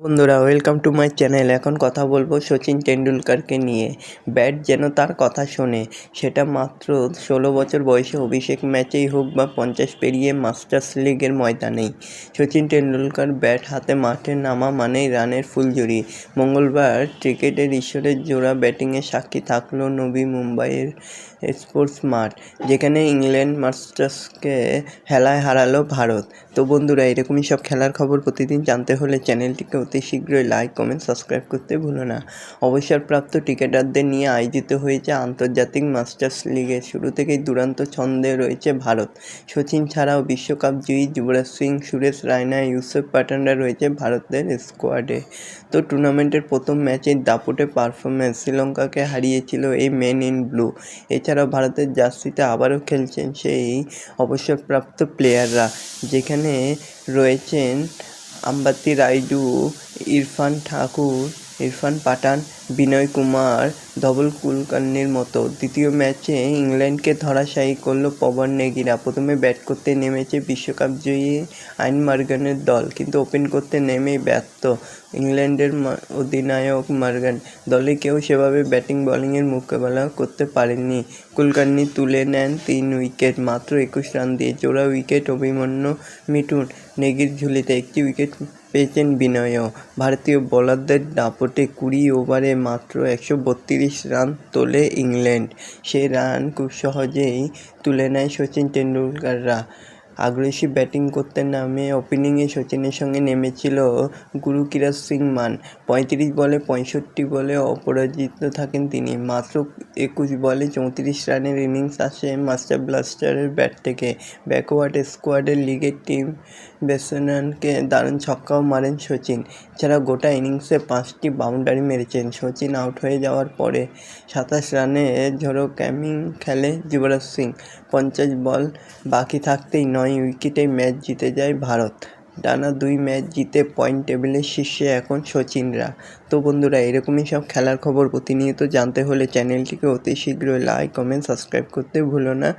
বন্ধুরা welcome to my channel এখন কথা বলব সচিন টেন্ডুলকারকে নিয়ে। ব্যাট যেন তার কথা শোনে, সেটা মাত্র ষোলো বছর বয়সে অভিষেক ম্যাচেই হোক বা পঞ্চাশ পেরিয়ে মাস্টার্স লিগের ময়দানেই। সচিন টেন্ডুলকার ব্যাট হাতে মাঠে নামা মানেই রানের ফুলঝুরি। মঙ্গলবার ক্রিকেটের ঈশ্বরের জোড়া ব্যাটিংয়ে সাক্ষী থাকল নবী মুম্বাইয়ের স্পোর্টস মাঠ, যেখানে ইংল্যান্ড মাস্টার্সকে হেলায় হারালো ভারত। তো বন্ধুরা, এরকমই সব খেলার খবর প্রতিদিন জানতে হলে চ্যানেলটিকে অতি শীঘ্রই লাইক কমেন্ট সাবস্ক্রাইব করতে ভুলো না। অবসরপ্রাপ্ত ক্রিকেটারদের নিয়ে আয়োজিত হয়েছে আন্তর্জাতিক মাস্টার্স লিগে শুরু থেকেই দুরন্ত ছন্দে রয়েছে ভারত। সচিন ছাড়াও বিশ্বকাপ জয়ী যুবরাজ সিং, সুরেশ রায়না, ইউসুফ পাঠানরা রয়েছে ভারতের স্কোয়াডে তো টুর্নামেন্টের প্রথম ম্যাচে দাপুটে পারফরমেন্স শ্রীলঙ্কাকে হারিয়েছিল এই মেন ইন ব্লু এছাড়াও ভারতের জার্সিতে আবারও খেলছেন সেই অবসরপ্রাপ্ত প্লেয়াররা যেখানে রয়েছেন আম্বাতি রাইডু ইরফান ঠাকুর ইরফান পাঠান বিনয় কুমার ধবল কুলকার্নির মতো। দ্বিতীয় ম্যাচে ইংল্যান্ডকে ধরাশায়ী করল পবন নেগিরা। প্রথমে ব্যাট করতে নেমেছে বিশ্বকাপ জয়ী আইন মার্গানের দল, কিন্তু ওপেন করতে নেমেই ব্যর্থ ইংল্যান্ডের অধিনায়ক মার্গান। দলে কেউ সেভাবে ব্যাটিং, বোলিংয়ের মোকাবেলা করতে পারেননি। কুলকার্নি তুলে নেন তিন উইকেট, মাত্র একুশ রান দিয়ে জোড়া উইকেট অভিমন্যু মিঠুন। নেগির ঝুলিতে একটি উইকেট পেয়েছেন বিনয়ও। ভারতীয় বোলারদের দাপটে কুড়ি ওভারে মাত্র একশো বত্রিশ রান তোলে ইংল্যান্ড। সেই রান খুব সহজেই তুলে নেয় সচিন টেন্ডুলকাররা আগ্রাসী ব্যাটিং করতে নামে ওপেনিংয়ে সচিনের সঙ্গে নেমেছিল গুরুকিরাত সিং মান। পঁয়ত্রিশ বলে পঁয়ষট্টি বলে অপরাজিত থাকেন তিনি। মাত্র একুশ বলে চৌত্রিশ রানের ইনিংস আসে মাস্টার ব্লাস্টারের ব্যাট থেকে। ব্যাকওয়ার্ড স্কোয়াডের লিগের টিম বেসনানকে দারুণ ছক্কাও মারেন সচিন। এছাড়া গোটা ইনিংসে পাঁচটি বাউন্ডারি মেরেছেন। সচিন আউট হয়ে যাওয়ার পরে সাতাশ রানে ঝোড়ো ক্যামিং খেলে যুবরাজ সিং। পঞ্চাশ বল বাকি থাকতেই নয় উইকেটে ম্যাচ জিতে যায় ভারত। টানা দুই ম্যাচ জিতে পয়েন্ট টেবিলের শীর্ষে এখন সচিনরা তো বন্ধুরা, এরকমই সব খেলার খবর প্রতিনিয়ত জানতে হলে চ্যানেলটিকে অতি শীঘ্রই লাইক, কমেন্ট, সাবস্ক্রাইব করতে ভুলো না।